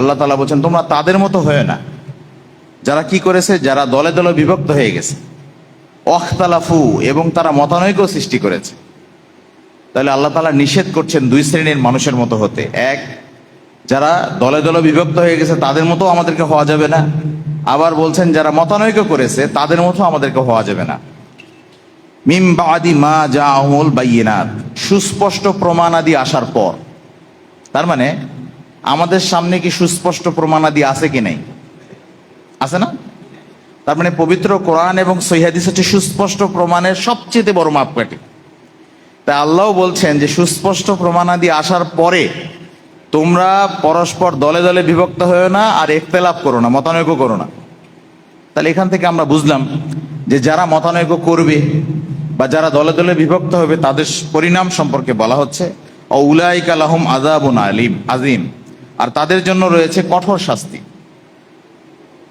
আল্লাহ তালা বলছেন, তোমরা তাদের মতো হয়ে না। যারা কি করেছে? যারা দলে দলে বিভক্ত হয়ে গেছে। অখতালাফু এবং তারা মতানৈক্য সৃষ্টি করেছে। তাহলে আল্লাহ তালা নিষেধ করছেন দুই শ্রেণির মানুষের মতো হতে। এক, যারা দলে দলে বিভক্ত হয়ে গেছে, তাদের মতো আমাদেরকে হওয়া যাবে না। আবার বলছেন, যারা মতানৈক্য করেছে, তাদের মতো আমাদেরকে হওয়া যাবে না। মিম বাদি মা যা আমল বাইনাত সুস্পষ্ট প্রমাণাদি আসার পর, তার মানে আমাদের সামনে কি সুস্পষ্ট প্রমাণাদি আছে কি নাই? আছে না? তার মানে পবিত্র কোরআন এবং সহিহাদিস হচ্ছে সুস্পষ্ট প্রমাণের সবচেয়ে বড় মাপকাঠি। তাই আল্লাহ বলছেন যে সুস্পষ্ট প্রমাণাদি আসার পরে তোমরা পরস্পর দলে দলে বিভক্ত হয়েও না আর একতেলাপ করো না, মতানৈক্য করো না। তাহলে এখান থেকে আমরা বুঝলাম যে যারা মতানৈক্য করবে বা যারা দলে দলে বিভক্ত হবে, তাদের পরিণাম সম্পর্কে বলা হচ্ছে উলাইক আলাহম আজাবুন আলিম আজিম আর তাদের জন্য রয়েছে কঠোর শাস্তি।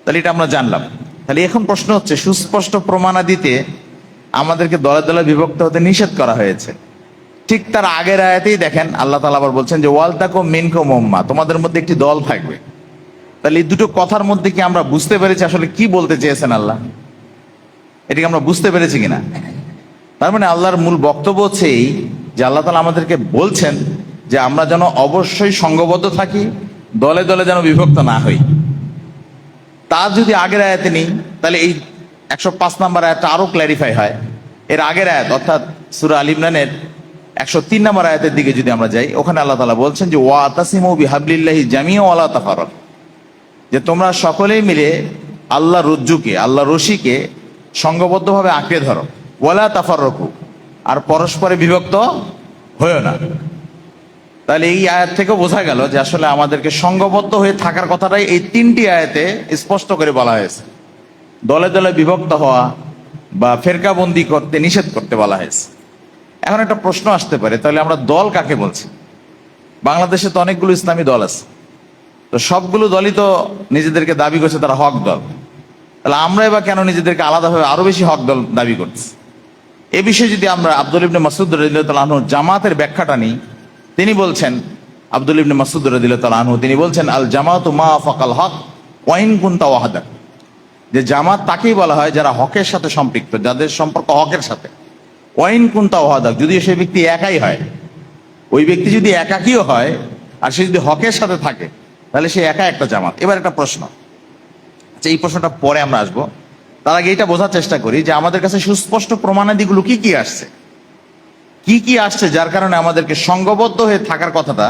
তাহলে এটা আমরা জানলাম। তাহলে এখন প্রশ্ন হচ্ছে, সুস্পষ্ট প্রমাণাদিতে আমাদেরকে দলে দলে বিভক্ত হতে নিষেধ করা হয়েছে। ঠিক তার আগের আয়াতেই দেখেন, আল্লাহ তালা আবার বলছেন যে, ওয়াল তাকো মিনকো মোম্মা তোমাদের মধ্যে একটি দল থাকবে। তাহলে এই দুটো কথার মধ্যে কি আমরা বুঝতে পেরেছি আসলে কি বলতে চেয়েছেন আল্লাহ? এটাকে আমরা বুঝতে পেরেছি কিনা? তার মানে আল্লাহর মূল বক্তব্য হচ্ছে এই যে, আল্লাহ তালা আমাদেরকে বলছেন যে আমরা যেন অবশ্যই সঙ্গবদ্ধ থাকি, দলে দলে যেন বিভক্ত না হই। তা যদি আগের আয়াতে নেই, তাহলে এই একশো পাঁচ নাম্বার আয়াতটা আরও ক্ল্যারিফাই হয়। এর আগের আয়াত, অর্থাৎ সুরা আল ইমরানের একশো তিন নম্বর আয়াতের দিকে যদি আমরা যাই, ওখানে আল্লাহ তালা বলছেন যে, ওয়া তাসিমু বিহাবলিল্লাহি জামিও ওয়ালা তাফারক যে তোমরা সকলেই মিলে আল্লাহ রজ্জুকে আল্লাহ রশিকে সঙ্গবদ্ধভাবে আঁকড়ে ধরো। ওয়ালা তাফারকু আর পরস্পরে বিভক্ত হয়েও না। তাহলে এই আয়াত থেকে বোঝা গেল যে আসলে আমাদেরকে সঙ্গবদ্ধ হয়ে থাকার কথাটাই এই তিনটি আয়াতে স্পষ্ট করে বলা হয়েছে। দলে দলে বিভক্ত হওয়া বা ফেরকাবন্দি করতে, নিষেধ করতে বলা হয়েছে। এখন একটা প্রশ্ন আসতে পারে, তাহলে আমরা দল কাকে বলছি? বাংলাদেশে তো অনেকগুলো ইসলামী দল আছে। তো সবগুলো দলই তো নিজেদেরকে দাবি করছে তারা হক দল। তাহলে আমরা এবার কেন নিজেদেরকে আলাদাভাবে আরও বেশি হক দল দাবি করছি? এ বিষয়ে যদি আমরা আব্দুল ইবনে মাসুদ রদিল্লাহ জামাতের ব্যাখ্যাটা নিই তিনি বলছেন, আব্দুল ইবনে মাসুদ রদিল্লাহ আনহু, তিনি বলছেন, আল জামাত মা ফকাল হক ওয়াইন কুন্তা ওয়াহাদা যে জামাত তাকেই বলা হয় যারা হকের সাথে সম্পৃক্ত, যাদের সম্পর্ক হকের সাথে। ওয়াইন কুন্তা ওয়াহাদা যদি সেই ব্যক্তি একাই হয়, ওই ব্যক্তি যদি একাকিও হয়, আর সে যদি হকের সাথে থাকে, তাহলে সে একা একটা জামাত। এবার একটা প্রশ্ন। আচ্ছা এই প্রশ্নটা পরে আমরা আসব। তার আগে এটা বোঝার চেষ্টা করি যে আমাদের কাছে সুস্পষ্ট প্রমাণাদিগুলো কি কি আসছে। কি কি আসছে যার কারণে আমাদেরকে সঙ্গবদ্ধ হয়ে থাকার কথাটা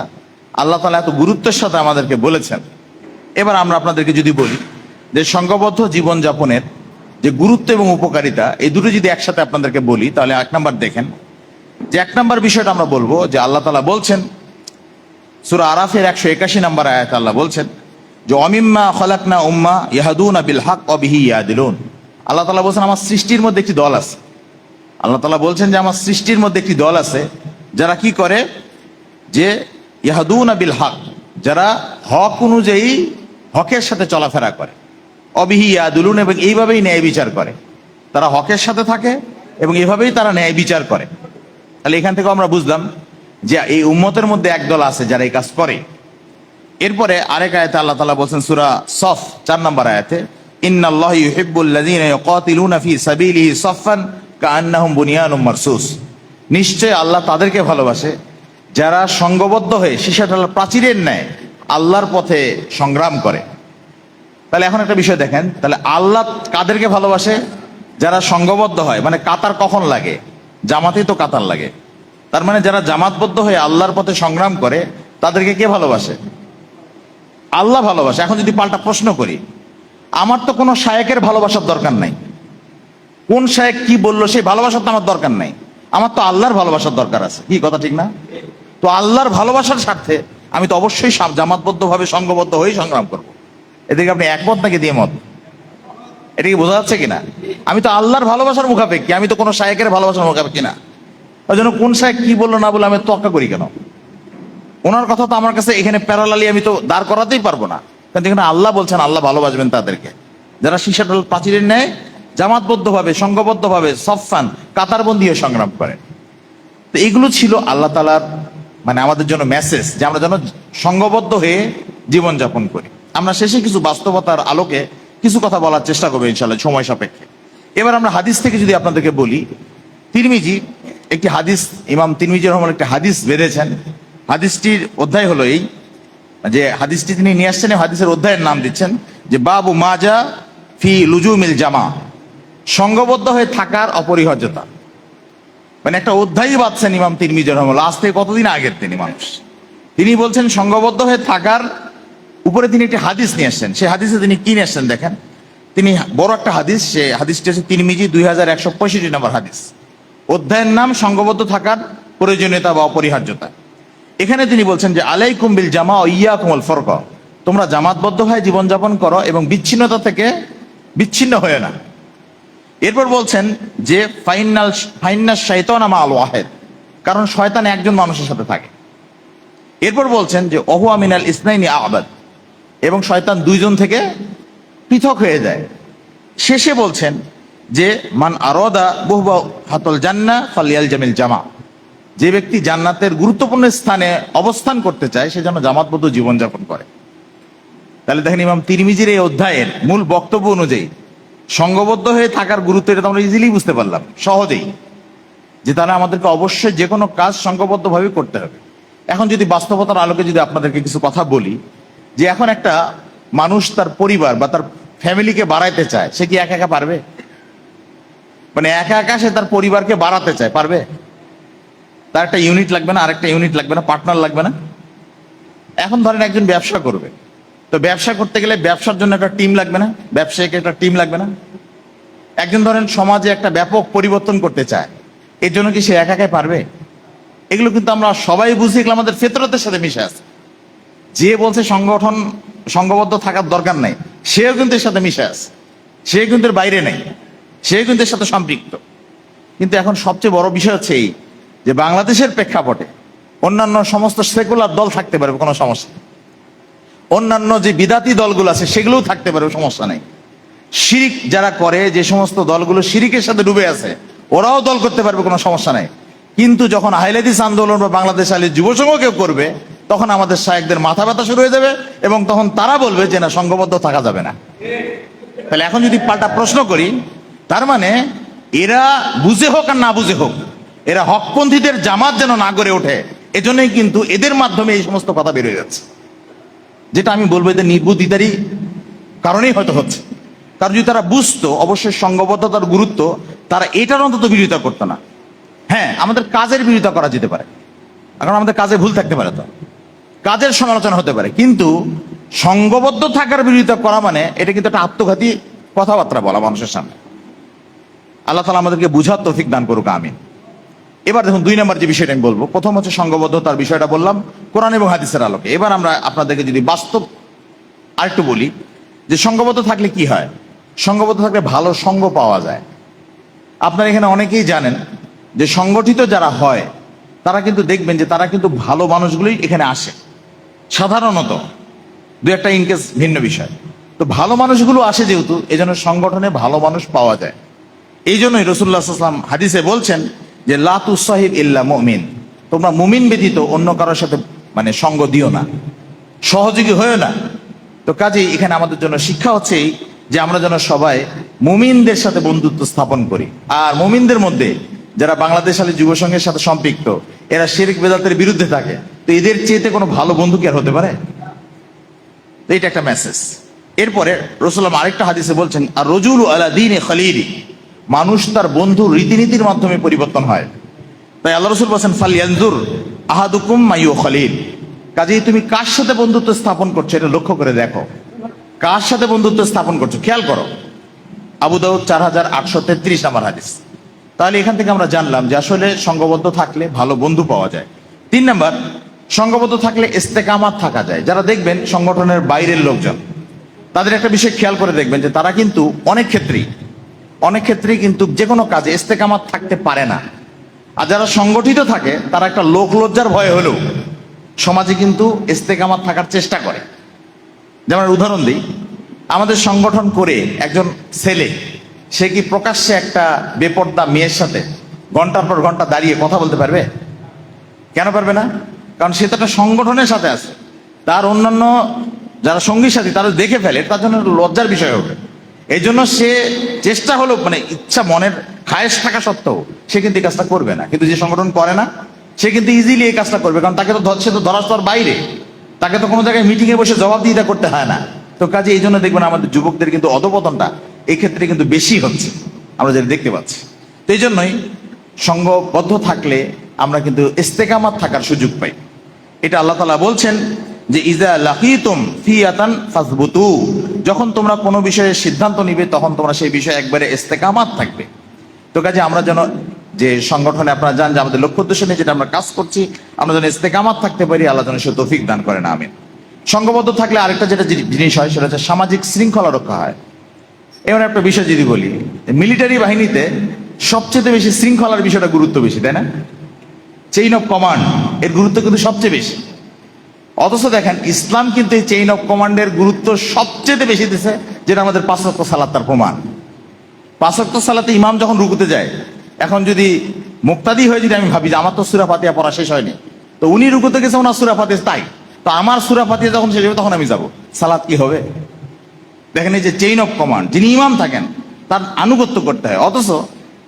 আল্লাহ তালা এত গুরুত্বের সাথে আমাদেরকে বলেছেন। এবার আমরা আপনাদেরকে যদি বলি যে সঙ্গবদ্ধ জীবনযাপনের যে গুরুত্ব এবং উপকারিতা, এই দুটো যদি একসাথে আপনাদেরকে বলি, তাহলে এক নাম্বার দেখেন। যে এক নাম্বার বিষয়টা আমরা বলব, যে আল্লাহ তালা বলছেন, সুরা আরাফের একশো একাশি নাম্বার আয়াত আল্লাহ বলছেন, যে অমিম্মা খলাকনা উম্মা ইয়াহাদুন আবিল হক অবিহি ইয়াদিলুন। আল্লাহ তালা বলছেন, আমার সৃষ্টির মধ্যে একটি দল আছে। আল্লাহ তালা বলছেন যে আমার সৃষ্টির মধ্যে একটি দল আছে, যারা কি করে? যে ইয়াহাদুন আবিল হক, যারা হক অনুযায়ী হকের সাথে চলাফেরা করে। অবিহি ইয়াদুলুন এবং এইভাবেই ন্যায় বিচার করে। তারা হকের সাথে থাকে এবং এভাবেই তারা ন্যায় বিচার করে। তাহলে এখান থেকে আমরা বুঝলাম যে এই উম্মতের মধ্যে একদল আছে যারা এই কাজ করে। এরপরে আরেক আয়াতে আল্লাহ তালা বলছেন সুরা সফ, চার নম্বর আয়াতে, ইন্নাল্লাহ ইউহিব্বুল্লাযীনা ইউকাতিলুনা ফি সাবিলিহি সাফফান কাআন্নাহুম বুনিয়ানুম মারসুস। নিশ্চয় আল্লাহ তাদেরকে ভালোবাসে। যারা সঙ্গবদ্ধ হয়ে সীসাটাল প্রাচীরের ন্যায় আল্লাহর পথে সংগ্রাম করে। তাহলে এখন একটা বিষয় দেখেন, তাহলে আল্লাহ কাদেরকে ভালোবাসে? যারা সঙ্গবদ্ধ হয় মানে কাতার কখন লাগে? জামাতেই তো কাতার লাগে। তার মানে যারা জামাতবদ্ধ হয়ে আল্লাহর পথে সংগ্রাম করে, তাদেরকে কে ভালোবাসে? আল্লাহ ভালোবাসে। এখন যদি পাল্টা প্রশ্ন করি, আমার তো কোনো শায়েকের ভালোবাসার দরকার নাই। কোন সাহেব কি বলল সেই ভালোবাসার তো আমার দরকার নাই। আমার তো আল্লাহর ভালোবাসার দরকার আছে। কি কথা, ঠিক না? তো আল্লাহর ভালোবাসার স্বার্থে আমি তো অবশ্যই জামাতবদ্ধভাবে সংঘবদ্ধ হয়ে সংগ্রাম করব। এদিকে আপনি একমত নাকি দিয়ে মত এটা কি বোঝা যাচ্ছে কিনা? আমি তো আল্লাহর ভালোবাসার মুখাপেক্ষি, আমি তো কোনো শায়েকের ভালোবাসার মুখাপেক্ষি না। ওই জন্য কোন শায়েক কি বলল না বলে আমি তোয়াক্কা করি কেন? ওনার কথা তো আমার কাছে এখানে প্যারালালি আমি তো দাঁড় করাতেই পারব না। কারণ এখানে আল্লাহ বলছেন, আল্লাহ ভালোবাসবেন তাদেরকে। যারা সীসাটল প্রাচীরের ন্যায় জামাতবদ্ধভাবে, সংঘবদ্ধভাবে সফান কাতারবন্দি হয়ে সংগ্রাম করে। তো এগুলো ছিল আল্লাহ তালার মানে আমাদের জন্য মেসেজ যে আমরা যেন সংঘবদ্ধ হয়ে জীবনযাপন করি। আমরা শেষে কিছু বাস্তবতার আলোকে কিছু কথা বলার চেষ্টা করব ইনশাল্লাহ সময় সাপেক্ষে। এবার আমরা হাদিস থেকে যদি আপনাদেরকে বলি, তিরমিজি একটি হাদিস, ইমাম তিরমিজি রহমান একটি হাদিস বেঁধেছেন। হাদিসটির অধ্যায় হলো এই, যে হাদিসটি তিনি নিয়ে আসছেন হাদিসের অধ্যায়ের নাম দিচ্ছেন যে, বাবু মাজা ফি লুজুমিল জামা। সংঘবদ্ধ হয়ে থাকার অপরিহার্যতা। মানে একটা অধ্যায়ই বাঁধছেন ইমাম তিরমিজি রহমান আজ থেকে কতদিন আগের তিনি মানুষ? তিনি বলছেন সংঘবদ্ধ হয়ে থাকার উপরে তিনি একটি হাদিস নিয়ে আসছেন। সেই হাদিসে তিনি কি নিয়ে আসছেন দেখেন? তিনি বড় একটা হাদিস, সে হাদিসটি হচ্ছে তিরমিজি দুই হাজার একশো পঁয়ষট্টি নম্বর হাদিস। অধ্যায়ের নাম সংঘবদ্ধ থাকার প্রয়োজনীয়তা বা অপরিহার্যতা। এখানে তিনি বলছেন যে আলাই কুম্বিল জামা ইয়া কুমল ফরক তোমরা জামাতবদ্ধ হয়ে জীবনযাপন করো এবং বিচ্ছিন্নতা থেকে বিচ্ছিন্ন হয়ে না এরপর বলছেন যে ফাইনাল ফাইনাল শৈতান আমা আল ওয়াহেদ। কারণ শয়তান একজন মানুষের সাথে থাকে। এরপর বলছেন যে অহু আমিনাল ইসনাইনি আবাদ। এবং শয়তান দুইজন থেকে পৃথক হয়ে যায়। শেষে বলছেন যে মান আরদা বহুবা হাতল জান্না ফালিয়াল জামিল জামা। যে ব্যক্তি জান্নাতের গুরুত্বপূর্ণ স্থানে অবস্থান করতে চায়, সে যেন জামাতবদ্ধ জীবনযাপন করে। তাহলে দেখেন ইমাম তিরমিজির এই অধ্যায়ের মূল বক্তব্য অনুযায়ী সংঘবদ্ধ হয়ে থাকার গুরুত্ব এটা আমরা ইজিলি বুঝতে পারলাম, সহজেই। যে তারা আমাদেরকে অবশ্যই যে কোনো কাজ সংঘবদ্ধভাবে করতে হবে। এখন যদি বাস্তবতার আলোকে যদি আপনাদেরকে কিছু কথা বলি, যে এখন একটা মানুষ তার পরিবার বা তার ফ্যামিলিকে বাড়াইতে চায়, সে কি একা একা পারবে? মানে একা একা সে তার পরিবারকে বাড়াতে চায়, পারবে? তার একটা ইউনিট লাগবে না, আরেকটা ইউনিট লাগবে না পার্টনার লাগবে না? এখন ধরেন একজন ব্যবসা করবে। তো ব্যবসা করতে গেলে ব্যবসার জন্য একটা টিম লাগবে না? ব্যবসায়িক একটা টিম লাগবে না? একজন ধরেন সমাজে একটা ব্যাপক পরিবর্তন করতে চায়, এর জন্য কি সে একা একাই পারবে? এগুলো কিন্তু আমরা সবাই বুঝি, এগুলো আমাদের ফেতরতের সাথে মিশে আছে। যে বলছে সংগঠন, সংঘবদ্ধ থাকার দরকার নাই, সেও কিন্তু এর সাথে মিশে আছে। সে কিন্তু এর বাইরে নেই। সে কিন্তু এর সাথে সম্পৃক্ত। কিন্তু এখন সবচেয়ে বড় বিষয় হচ্ছে এই যে বাংলাদেশের প্রেক্ষাপটে অন্যান্য সমস্ত সেকুলার দল থাকতে পারবে, কোনো সমস্যা। অন্যান্য যে বিদাতি দলগুলো আছে, সেগুলোও থাকতে পারবে সমস্যা নেই। শিরিক যারা করে, যে সমস্ত দলগুলো শিরিকের সাথে ডুবে আছে, ওরাও দল করতে পারবে, কোনো সমস্যা নাই। কিন্তু যখন আহলেদিস আন্দোলন বা বাংলাদেশ আলী যুব সংঘ কেউ করবে, তখন আমাদের শায়েকদের মাথা ব্যথা শুরু হয়ে যাবে এবং তখন তারা বলবে যে, না, সংঘবদ্ধ থাকা যাবে না। তাহলে এখন যদি পাল্টা প্রশ্ন করি, তার মানে এরা বুঝে হোক আর না বুঝে হোক, এরা হকপন্থীদের জামাত যেন না গড়ে ওঠে, এজন্যই কিন্তু এদের মাধ্যমে এই সমস্ত কথা বেরোয় যাচ্ছে। যেটা আমি বলব এদের নির্বুদ্ধিতারই কারণেই হয়তো হচ্ছে। কারণ যদি তারা বুঝতো, অবশ্যই সংঘবদ্ধতার গুরুত্ব, তারা এটার অন্তত বিরোধিতা করতো না। হ্যাঁ আমাদের কাজের বিরোধিতা করা যেতে পারে। কারণ আমাদের কাজে ভুল থাকতে পারে তো। কাজের সমালোচনা হতে পারে। কিন্তু সংঘবদ্ধ থাকার বিরোধিতা করা মানে এটা কিন্তু একটা আত্মঘাতী কথাবার্তা বলা মানুষের সামনে। আল্লাহ তালা আমাদেরকে বুঝার তৌফিক দান করুক, আমিন। এবার দেখুন দুই নম্বর যে বিষয়টা আমি বলব, প্রথম হচ্ছে সংঘবদ্ধতার বিষয়টা বললাম, কোরআন এবং হাদিসের আলোকে। এবার আমরা আপনাদেরকে যদি বাস্তব আরেকটু বলি, যে সংঘবদ্ধ থাকলে কি হয়? সংঘবদ্ধ থাকলে ভালো সঙ্গ পাওয়া যায়। আপনারা এখানে অনেকেই জানেন যে সংগঠিত যারা হয়, তারা কিন্তু দেখবেন যে তারা কিন্তু ভালো মানুষগুলোই এখানে আসে। সাধারণত দু একটা ইনকেস ভিন্ন বিষয়। তো ভালো মানুষগুলো আসে যেহেতু এই জন্য সংগঠনে ভালো মানুষ পাওয়া যায়। এই জন্যই রসুল্লাহাম হাদিসে বলছেন যে লাতু সাহিব ইল্লা মমিন। তোমরা মুমিন ব্যতীত অন্য কারোর সাথে মানে সঙ্গ দিও না। সহযোগী হয়েও না। তো কাজেই এখানে আমাদের জন্য শিক্ষা হচ্ছে যে আমরা যেন সবাই মুমিনদের সাথে বন্ধুত্ব স্থাপন করি। আর মুমিনদের মধ্যে যারা বাংলাদেশ আলী যুব সংঘের সাথে সম্পৃক্ত, এরা শেরিক বেদাতের বিরুদ্ধে থাকে। তো এদের চেয়েতে কোনো ভালো বন্ধু কি আর হতে পারে? এটা একটা মেসেজ এরপরে রসুল্লাম আরেকটা হাদিসে বলছেন, আর রজুল আলা দিন খালিরি মানুষ তার বন্ধুর রীতিনীতির মাধ্যমে পরিবর্তন হয়। তাই আল্লাহ রসুল বলছেন ফাল ইয়ানজুর আহাদুকুম মাইয়ু খালিল। কাজেই তুমি কার সাথে বন্ধুত্ব স্থাপন করছ এটা লক্ষ্য করে দেখো। কার সাথে বন্ধুত্ব স্থাপন করছ? খেয়াল করো। আবু দাউদ চার হাজার আটশো তেত্রিশ নাম্বার হাদিস। তাহলে এখান থেকে আমরা জানলাম যে আসলে সংঘবদ্ধ থাকলে ভালো বন্ধু পাওয়া যায়। তিন নাম্বার সংঘবদ্ধ থাকলে ইস্তেকামাত থাকা যায়। যারা দেখবেন সংগঠনের বাইরের লোকজন, তাদের একটা বিষয় খেয়াল করে দেখবেন যে তারা কিন্তু অনেক ক্ষেত্রেই অনেক ক্ষেত্রেই কিন্তু যে কোনো কাজে ইস্তেকামাত থাকতে পারে না। আর যারা সংগঠিত থাকে, তারা একটা লোক লজ্জার ভয় হলেও সমাজে কিন্তু ইস্তেকামাত থাকার চেষ্টা করে। যেমন উদাহরণ দিই, আমাদের সংগঠন করে একজন ছেলে, সে কি প্রকাশ্যে একটা বেপর্দা মেয়ের সাথে ঘণ্টার পর ঘণ্টা দাঁড়িয়ে কথা বলতে পারবে? কেন পারবে না? কারণ সে তো একটা সংগঠনের সাথে আছে। তার অন্যান্য যারা সঙ্গী সাথী, তারা দেখে ফেলে, তার জন্য লজ্জার বিষয় হবে। এই জন্য সে চেষ্টা হলো মানে ইচ্ছা মনের খায়েশ থাকা সত্ত্বেও সে কিন্তু এই কাজটা করবে না। কিন্তু যে সংগঠন করে না, সে কিন্তু ইজিলি এই কাজটা করবে। কারণ তাকে তো সে তো ধরার স্তর বাইরে। তাকে তো কোনো জায়গায় মিটিংয়ে বসে জবাবদিহিতা করতে হয় না। তো কাজে এই জন্য দেখবেন আমাদের যুবকদের কিন্তু অধপতনটা এই ক্ষেত্রে কিন্তু বেশি হচ্ছে। আমরা যেটা দেখতে পাচ্ছি। তো এই জন্যই সঙ্গবদ্ধ থাকলে আমরা কিন্তু ইস্তেকামাত থাকার সুযোগ পাই। এটা আল্লাহ তালা বলছেন যে ইজা লাকিতুম ফিয়াতান ফাসবুতু। যখন তোমরা কোনো বিষয়ে সিদ্ধান্ত নিবে, তখন তোমরা সেই বিষয়ে একবারে ইস্তেকামাত থাকবে। তো কাজে আমরা যেন যে সংগঠনে আপনারা জান যে আমাদের লক্ষ্য উদ্দেশ্য নিয়ে যেটা আমরা কাজ করছি, আমরা যেন ইস্তেকামাত থাকতে পারি, আল্লাহ যেন সে তৌফিক দান করেন, আমিন। সংঘবদ্ধ থাকলে আরেকটা যেটা জিনিস হয়, সেটা হচ্ছে সামাজিক শৃঙ্খলা রক্ষা হয়। এবার একটা বিষয় যদি বলি মিলিটারি বাহিনীতে সবচেয়ে বেশি শৃঙ্খলার বিষয়টা গুরুত্ব বেশি, তাই না? চেইন অফ কমান্ড এর গুরুত্ব কিন্তু সবচেয়ে বেশি। অথচ দেখেন, ইসলাম কিন্তু এই চেইন অফ কমান্ডের গুরুত্ব সবচেয়ে বেশি দিছে, যেটা আমাদের পাঁচক্ত সালাত তার প্রমাণ। পাঁচক্ত সালাতে ইমাম যখন রুকুতে যায়, এখন যদি মুক্তাদি হয়ে যদি আমি ভাবি যে আমার তো সুরা ফাতিয়া পড়া শেষ হয়নি, তো উনি রুকুতে গেছে, ওনার সুরা ফাতিয়া তাই। তো আমার সুরা ফাতিয়া যখন শেষ হবে, তখন আমি যাব। সালাত কি হবে? দেখেন এই যে চেইন অফ কমান্ড যিনি ইমাম থাকেন, তার আনুগত্য করতে হয়। অথচ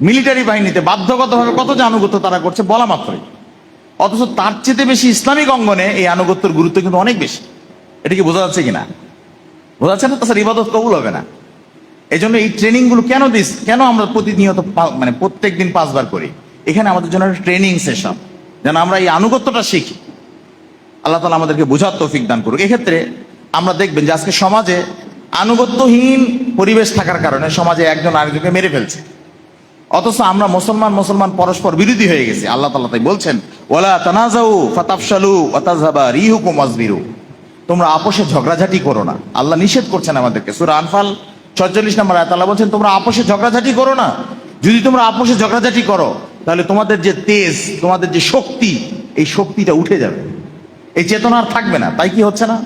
মিলিটারি বাহিনীতে বাধ্যগতভাবে কত যে আনুগত্য তারা করছে, বলা মাত্রই। অথচ তার চেয়ে বেশি ইসলামিক অঙ্গনে এই আনুগত্যের গুরুত্ব কিন্তু অনেক বেশি। এটা কি বোঝা যাচ্ছে কিনা? বোঝা যাচ্ছে না? তাছাড়া ইবাদত কবুল হবে না। এই জন্য এই ট্রেনিংগুলো কেন দিস, কেন আমরা প্রতিনিয়ত মানে প্রত্যেক দিন পাঁচবার করি? এখানে আমাদের জন্য একটা ট্রেনিং সেশন। যেন আমরা এই আনুগত্যটা শিখি। আল্লাহ তালা আমাদেরকে বোঝার তৌফিক দান করুক। এক্ষেত্রে আমরা দেখবেন যে আজকে সমাজে আনুগত্যহীন পরিবেশ থাকার কারণে সমাজে একজন আরেকজনকে মেরে ফেলছে। অথচ আমরা মুসলমান মুসলমান পরস্পর বিরোধী হয়ে গেছি। আল্লাহ তালা তাই বলছেন ওলা তানাজাউ ফাতাফশালু ওয়াতাযহাবা রিহুকুম ওয়াসবিরু। তোমরা আপোষে ঝগড়াঝাটি করো না। আল্লাহ নিষেধ করছেন আমাদেরকে। সূরা আনফাল 46 নম্বর আয়াত আল্লাহ বলছেন, তোমরা আপোষে ঝগড়াঝাটি করো না। যদি তোমরা আপোষে ঝগড়াঝাটি করো, তাহলে তোমাদের যে তেজ, তোমাদের যে শক্তি, এই শক্তিটা উঠে যাবে। এই চেতনা আর থাকবে না। তাই কি হচ্ছে না?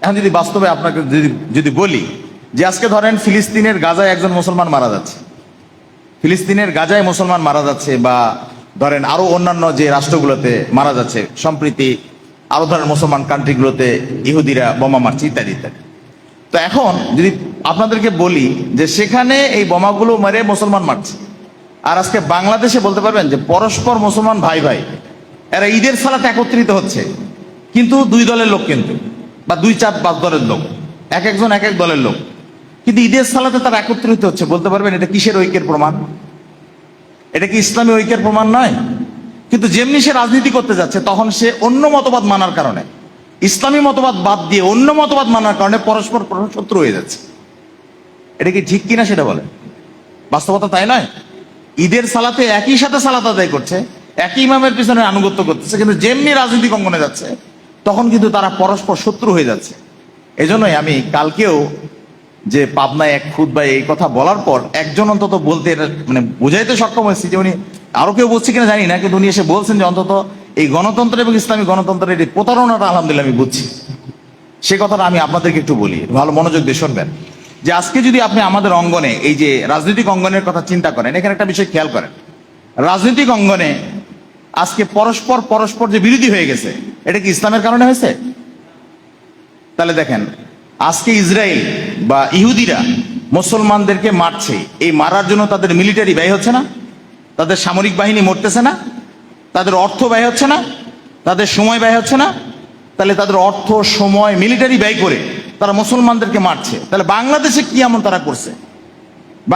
এখন যদি বাস্তবে আপনাকে যদি যদি বলি যে আজকে ধরেন ফিলিস্তিনের গাজায় একজন মুসলমান মারা যাচ্ছে। ফিলিস্তিনের গাজায় মুসলমান মারা যাচ্ছে বা ধরেন আরও অন্যান্য যে রাষ্ট্রগুলোতে মারা যাচ্ছে, সম্প্রীতি আরও ধরেন মুসলমান কান্ট্রিগুলোতে ইহুদিরা বোমা মারছে ইত্যাদি ইত্যাদি। তো এখন যদি আপনাদেরকে বলি যে সেখানে এই বোমাগুলো মেরে মুসলমান মারছে, আর আজকে বাংলাদেশে বলতে পারবেন যে পরস্পর মুসলমান ভাই ভাই, এরা ঈদের সালাতে একত্রিত হচ্ছে, কিন্তু দুই দলের লোক কিন্তু, বা দুই চার পাঁচ দলের লোক, এক একজন এক এক দলের লোক। কিন্তু ঈদের সালাতে তারা একত্রিত হচ্ছে, বলতে পারবেন এটা কিসের ঐক্যের প্রমাণ? এটা কি ইসলামী ঐক্যের প্রমাণ নয়? কিন্তু যেমনি সে রাজনীতি করতে যাচ্ছে, তখন সে অন্য মতবাদ মানার কারণে, ইসলামী মতবাদ বাদ দিয়ে অন্য মতবাদ মানার কারণে পরস্পর শত্রু হয়ে যাচ্ছে। এটা কি ঠিক কিনা সেটা বলে বাস্তবতা তাই নয়? ঈদের সালাতে একই সাথে সালাত আদায় করছে, একই ইমামের পিছনে আনুগত্য করতেছে, কিন্তু যেমনি রাজনীতি অঙ্গনে যাচ্ছে, তখন কিন্তু তারা পরস্পর শত্রু হয়ে যাচ্ছে। এজন্যই আমি কালকেও যে পাবনায় এক খুদ বা এই কথা বলার পর একজন অন্তত বলতে এটা মানে বোঝাইতে সক্ষম হয়েছি যে উনি আরও কেউ বলছে কিনা জানি না, কিন্তু উনি এসে বলছেন যে অন্তত এই গণতন্ত্র এবং ইসলামী গণতন্ত্রের এই প্রতারণাটা আলহামদুলিল্লাহ আমি বুঝছি। সে কথাটা আমি আপনাদেরকে একটু বলি, ভালো মনোযোগ দিয়ে শুনবেন। যে আজকে যদি আপনি আমাদের অঙ্গনে, এই যে রাজনৈতিক অঙ্গনের কথা চিন্তা করেন, এখানে একটা বিষয় খেয়াল করেন। রাজনৈতিক অঙ্গনে আজকে পরস্পর পরস্পর যে বিরোধী হয়ে গেছে, এটা কি ইসলামের কারণে হয়েছে? তাহলে দেখেন আজকে ইসরায়েল বা ইহুদিরা মুসলমানদেরকে মারছে। এই মারার জন্য তাদের মিলিটারি ব্যয় হচ্ছে না, তাদের সামরিক বাহিনী মরতেছে না, তাদের অর্থ ব্যয় হচ্ছে না, তাদের সময় ব্যয় হচ্ছে না, তাহলে তাদের অর্থ, সময় মিলিটারি ব্যয় করে তারা মুসলমানদেরকে মারছে। তাহলে বাংলাদেশে কি এমন তারা করছে?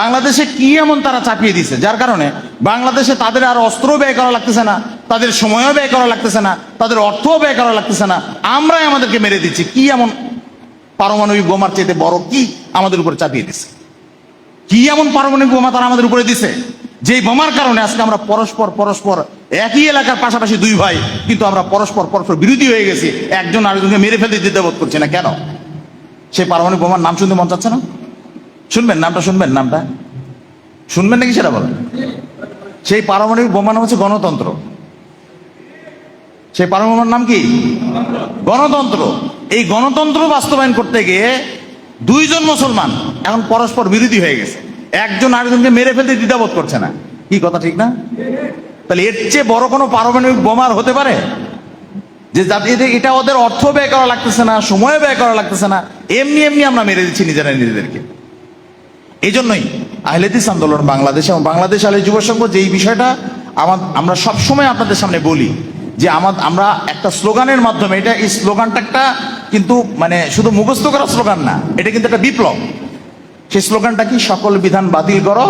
বাংলাদেশে কি এমন তারা চাপিয়ে দিছে? যার কারণে বাংলাদেশে তাদের আর অস্ত্র ব্যয় করা লাগতেছে না, তাদের সময়ও ব্যয় করা লাগতেছে না, তাদের অর্থও ব্যয় করা লাগতেছে না। আমরাই আমাদেরকে মেরে দিচ্ছি। কি এমন পারমাণবিক বোমার চাইতে বড় কি আমাদের উপরে চাপিয়ে দিছে? কি এমন পারমাণবিক বোমা তারা আমাদের উপরে দিছে? যেই বোমার কারণে আজকে আমরা পরস্পর পরস্পর একই এলাকার পাশাপাশি দুই ভাই, কিন্তু আমরা পরস্পর পরস্পর বিরোধী হয়ে গেছি। একজন আরেকজনকে মেরে ফেলতে দিতে বোধ করছে না। কেন? সেই পারমাণবিক বোমার নাম শুনতে মন চাচ্ছে না? শুনবেন, নামটা শুনবেন নামটা? শুনবেন নাকি সেটা বলেন? সেই পারমাণবিক বোমা নাম হচ্ছে গণতন্ত্র। সেই পারমাণবিক নাম কি? গণতন্ত্র। এই গণতন্ত্র বাস্তবায়ন করতে গিয়ে দুইজন মুসলমান, এখন পরস্পর বিরোধী হয়ে গেছে। একজন আরেকজনকে মেরে ফেলতে দ্বিধাবোধ করছে না। কি কথা, ঠিক না? তাহলে এর চেয়ে বড় কোনো পারমাণবিক বোমার হতে পারে? যে যাতে এটা ওদের অর্থ ব্যয় করা লাগতেছে না, সময় ব্যয় করা লাগতেছে না। এমনি এমনি আমরা মেরে দিচ্ছি নিজেরা নিজেদেরকে। এই জন্যই আহলেদিস আন্দোলন বাংলাদেশ এবং বাংলাদেশ আহলে যুব সংঘ যে এই বিষয়টা আমার আমরা সবসময় আপনাদের সামনে বলি যে আমার আমরা একটা স্লোগানের মাধ্যমে, এটা এই স্লোগানটা একটা কিন্তু মানে শুধু মুখস্থ করা স্লোগান না, এটা কিন্তু একটা বিপ্লব। সেই স্লোগানটা কি? সকল বিধান বাতিল করো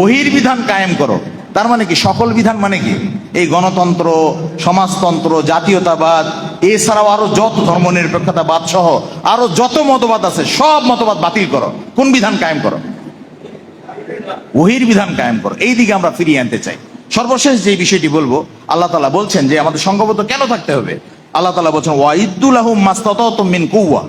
ওহির বিধান কায়েম করো। তার মানে কি? সকল বিধান মানে কি? এই গণতন্ত্র, সমাজতন্ত্র, জাতীয়তাবাদ এছাড়াও আরও যত ধর্মনিরপেক্ষতাবাদ সহ আরও যত মতবাদ আছে, সব মতবাদ বাতিল করো। কোন বিধান কায়েম করো? ওহির বিধান কায়েম করো। এই দিকে আমরা ফিরিয়ে আনতে চাই। সর্বশেষ যে বিষয়টি বলব, আল্লাহ তালা বলছেন যে আমাদের সংঘবদ্ধ কেন থাকতে হবে? আল্লাহ তালা বলছেন ওয়াইদুল আহম মাস্তাত মিন কুয়া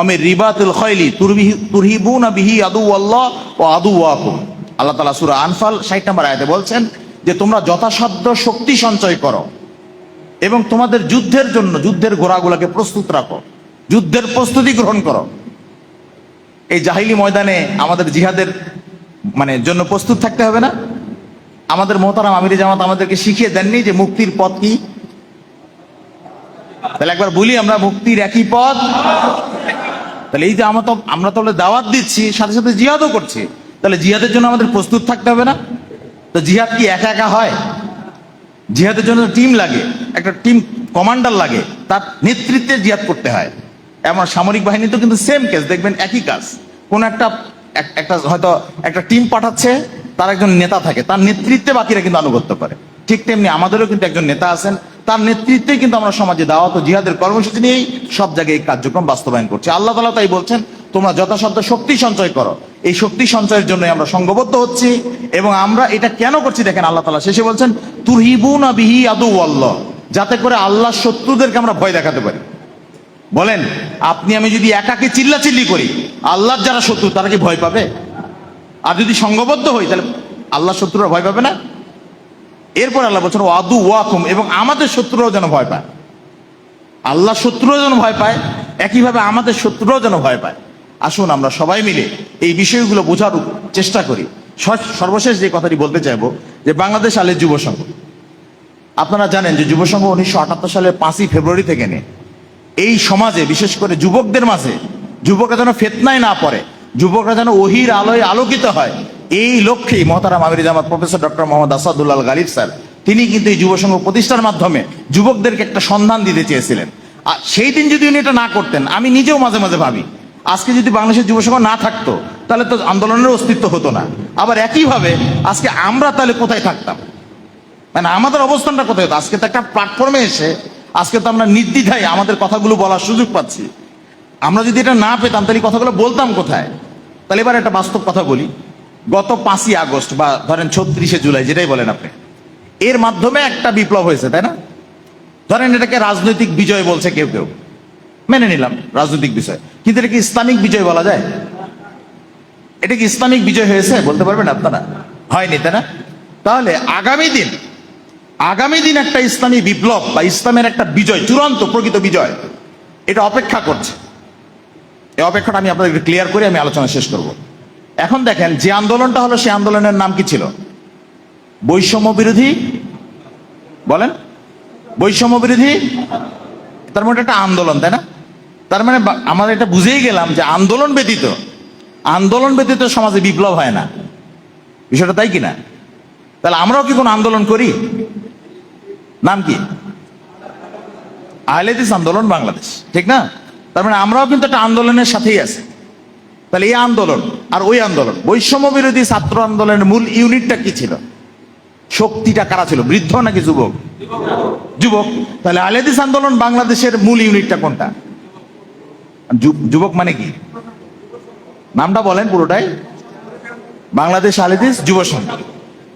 অমির রিবাতুল খয়লি তুরবিহি, তুরহিবুনা বিহি আদু আল্লাহ ও আদু ওয়াকুম আল্লাহ তালা সুরা আনফাল ষাট নম্বর আয়াতে বলছেন যে, তোমরা যথাসাধ্য শক্তি সঞ্চয় করো এবং তোমাদের যুদ্ধের জন্য, যুদ্ধের ঘোড়াগুলোকে প্রস্তুত রাখো, যুদ্ধের প্রস্তুতি গ্রহণ করো। এই জাহিলি ময়দানে আমাদের জিহাদের মানে জন্য প্রস্তুত থাকতে হবে না। আমাদের মোহতারাম আমিরি জামাত আমাদেরকে শিখিয়ে দেননি যে, মুক্তির পথ কি? তাহলে একবার বলি আমরা মুক্তির একই পথ। তাহলে এই যে আমরা তো আমরা তাহলে দাওয়াত দিচ্ছি, সাথে সাথে জিহাদও করছি। তাহলে জিহাদের জন্য আমাদের প্রস্তুত থাকতে হবে না? তো জিহাদ কি একা একা হয়? জিহাদের জন্য টিম লাগে, একটা টিম কমান্ডার লাগে, তার নেতৃত্বে জিহাদ করতে হয়। এমন সামরিক বাহিনী তো কিন্তু সেম কেস দেখবেন একই কাজ। কোন একটা একটা হয়তো একটা টিম পাঠাচ্ছে, তার একজন নেতা থাকে, তার নেতৃত্বে বাকিরা কিন্তু আনুগত্য করে। ঠিক তেমনি আমাদেরও কিন্তু একজন নেতা আছেন তার নেতৃত্বে কিন্তু আমরা সমাজে দাওয়াত ও জিহাদের কর্মসূচি নিয়েই সব জায়গায় এই কার্যক্রম বাস্তবায়ন করছি। আল্লাহ তালা তাই বলছেন, তোমরা যথাসাধ্য শক্তি সঞ্চয় করো। এই শক্তি সঞ্চয়ের জন্য আমরা সংঘবদ্ধ হচ্ছি এবং আমরা এটা কেন করছি দেখেন আল্লাহ তালা শেষে বলছেন, তুরহিবুনা বিহি আদু আল্লাহ যাতে করে আল্লাহ শত্রুদেরকে আমরা ভয় দেখাতে পারি। বলেন, আপনি, আমি যদি একাকে চিল্লা চিল্লি করি, আল্লাহর যারা শত্রু তারা কি ভয় পাবে? আর যদি সংঘবদ্ধ হই, তাহলে আল্লাহ শত্রুরা ভয় পাবে না? এরপর আল্লাহ বলছেন আদু ওয়াকুম, এবং আমাদের শত্রুরাও যেন ভয় পায়। আল্লাহ শত্রুরাও যেন ভয় পায়, একইভাবে আমাদের শত্রুরাও যেন ভয় পায়। আসুন, আমরা সবাই মিলে এই বিষয়গুলো বোঝার চেষ্টা করি। সর- সর্বশেষ যে কথাটি বলতে চাইব, যে বাংলাদেশ আলের যুব সংঘ। আপনারা জানেন যে যুব সংঘ উনিশশো আটাত্তর সালের পাঁচই ফেব্রুয়ারি থেকে নিয়ে। এই সমাজে, বিশেষ করে যুবকদের মাঝে, যুবকরা যেন ফেতনায় না পড়ে, যুবকরা যেন ওহির আলোয় আলোকিত হয় এই লক্ষ্যেই মহতারাম আমির জামাত professor doctor Mohammad Asadullah Ghalib sir, তিনি কিন্তু এই যুব সংঘ প্রতিষ্ঠার মাধ্যমে যুবকদেরকে একটা সন্ধান দিতে চেয়েছিলেন। আর সেই দিন যদি উনি এটা না করতেন, আমি নিজেও মাঝে মাঝে ভাবি, আজকে যদি বাংলাদেশের যুব সংঘ না থাকতো, তাহলে তো আন্দোলনের অস্তিত্ব হতো না। আবার একইভাবে, আজকে আমরা তাহলে কোথায় থাকতাম? মানে আমাদের অবস্থানটা কোথায় হতো? আজকে তো একটা প্ল্যাটফর্মে এসে, আজকে তো আমরা নির্দ্বিধায় আমাদের কথাগুলো বলার সুযোগ পাচ্ছি। আমরা যদি এটা না পেতাম, তাহলে কথাগুলো বলতাম কোথায়? তাহলে এবার একটা বাস্তব কথা বলি। গত পাঁচই আগস্ট বা ধরেন ছত্রিশে জুলাই, যেটাই বলেন আপনি, এর মাধ্যমে একটা বিপ্লব হয়েছে, তাই না? ধরেন এটাকে রাজনৈতিক বিজয় বলছে কেউ কেউ। মেনে নিলাম, রাজনৈতিক বিষয় কিন্তু এটা কি ইসলামিক বিজয় বলা যায়? এটা কি ইসলামিক বিজয় হয়েছে? বলতে পারবেন আপনারা? হয়নি, তাই না? তাহলে আগামী দিন আগামী দিন একটা ইসলামী বিপ্লব বা ইসলামের একটা বিজয়, চূড়ান্ত প্রকৃত বিজয়, এটা অপেক্ষা করছে। এই অপেক্ষাটা আমি আপনাদের ক্লিয়ার করে আমি আলোচনা শেষ করব। এখন দেখেন, যে আন্দোলনটা হলো সেই আন্দোলনের নাম কি ছিল? বৈষম্য বিরোধী? বলেন। বৈষম্য বিরোধী? তার মানে একটা আন্দোলন, তাই না? তার মানে আমরা এটা বুঝেই গেলাম যে আন্দোলন ব্যতীত আন্দোলন ব্যতীত সমাজে বিপ্লব হয় না। বিষয়টা তাই কিনা তাহলে আমরাও কি কোনো আন্দোলন করি? নাম কি? আহলেদিস আন্দোলন বাংলাদেশ, ঠিক না? তার মানে আমরাও কিন্তু একটা আন্দোলনের সাথেই আছি। তাহলে এই আন্দোলন আর ওই আন্দোলন। বৈষম্য বিরোধী ছাত্র আন্দোলনের মূল ইউনিটটা কি ছিল? শক্তিটা কারা ছিল? বৃদ্ধ নাকি যুবক? যুবক। তাহলে আহলেদিস আন্দোলন বাংলাদেশের মূল ইউনিটটা কোনটা? যুবক মানে কি? নামটা বলেন পুরোটাই। বাংলাদেশ আহলেদিস যুব সংঘ।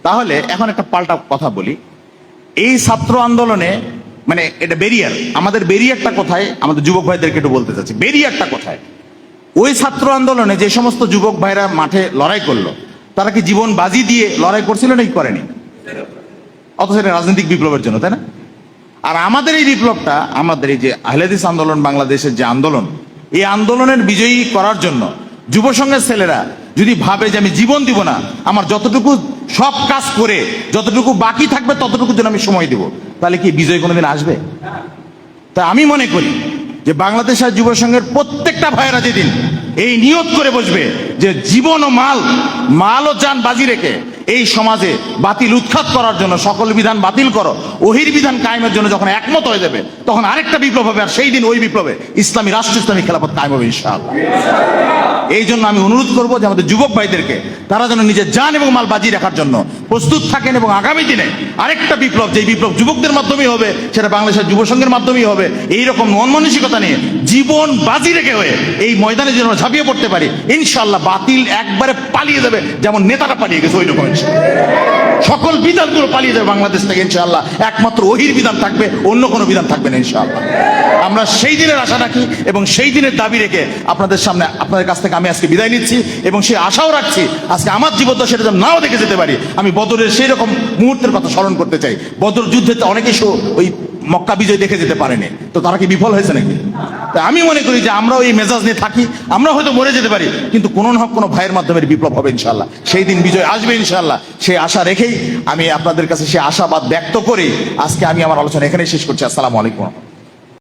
তাহলে এখন একটা পাল্টা কথা বলি। এই ছাত্র আন্দোলনে মানে এটা বেরিয়ার। আমাদের বেরিয়ারটা কোথায়? আমাদের যুবক ভাইদেরকে একটু বলতে চাচ্ছি। বেরিয়ারটা কোথায়? ওই ছাত্র আন্দোলনে যে সমস্ত যুবক ভাইরা মাঠে লড়াই করল, তারা কি জীবন বাজি দিয়ে লড়াই করছিল নাকি করেনি? অথচ এটা রাজনৈতিক বিপ্লবের জন্য, তাই না? আর আমাদের এই বিপ্লবটা, আমাদের এই যে আহলেদিস আন্দোলন, বাংলাদেশের যে আন্দোলন, এই আন্দোলনের বিজয়ী করার জন্য যুব সংঘের ছেলেরা যদি ভাবে যে আমি জীবন দিব না, আমার যতটুকু সব কাজ করে, যতটুকু বাকি থাকবে ততটুকু জন্য আমি সময় দিব, তাহলে কি বিজয় কোনোদিন আসবে? তা আমি মনে করি যে বাংলাদেশ আর যুব সংঘের প্রত্যেকটা ভাইয়েরা যেদিন এই নিয়ত করে বসবে যে জীবন ও মাল মাল ও যান বাজি রেখে এই সমাজে বাতিল, উৎখাত করার জন্য সকল বিধান বাতিল করো। ওহির বিধান কায়েমের জন্য যখন একমত হয়ে যাবে, তখন আরেকটা বিপ্লব হবে, আর সেই দিন ওই বিপ্লবে ইসলামী, রাষ্ট্র ইসলামী খেলাফত কায়েম হবে, ইনশাআল্লাহ। এই জন্য আমি অনুরোধ করব যে আমাদের যুবক ভাইদেরকে, তারা যেন নিজের যান এবং মাল বাজি রাখার জন্য প্রস্তুত থাকেন এবং আগামী দিনে আরেকটা বিপ্লব যে বিপ্লব যুবকদের মাধ্যমেই হবে, সেটা বাংলাদেশের যুব সংঘের মাধ্যমেই হবে, এইরকম মন মানসিকতা নিয়ে জীবন বাজি রেখে হয়ে এই ময়দানে যেন ঝাঁপিয়ে পড়তে পারি ইনশাল্লাহ বাতিল একবারে পালিয়ে যাবে, যেমন নেতারা পালিয়ে গেছে ওই রকম সকল বিধানগুলো পালিয়ে যাবে বাংলাদেশ থেকে, ইনশাআল্লাহ। একমাত্র ওহির বিধান থাকবে, অন্য কোনো বিধান থাকবে না, ইনশাআল্লাহ। আমরা সেই দিনের আশা রাখি এবং সেই দিনের দাবি রেখে আপনাদের সামনে, আপনাদের কাছ থেকে আমি আজকে বিদায় নিচ্ছি এবং সেই আশাও রাখছি আজকে আমার জীবদ্দ সেটা যেন নাও দেখে যেতে পারি। আমি বদরের সেই রকম মুহূর্তের কথা স্মরণ করতে চাই। বদর যুদ্ধে তো অনেকে ওই মক্কা বিজয় দেখে যেতে পারেনি। তো তারা কি বিফল হয়েছে নাকি? তা আমি মনে করি যে আমরাও এই মেজাজ নিয়ে থাকি, আমরা হয়তো মরে যেতে পারি, কিন্তু কোনো না কোনো ভাইয়ের মাধ্যমে বিপ্লব হবে ইনশাল্লাহ সেই দিন বিজয় আসবে ইনশাল্লাহ সেই আশা রেখেই আমি আপনাদের কাছে সেই আশাবাদ ব্যক্ত করে। আজকে আমি আমার আলোচনা এখানেই শেষ করছি। আসসালামু আলাইকুম।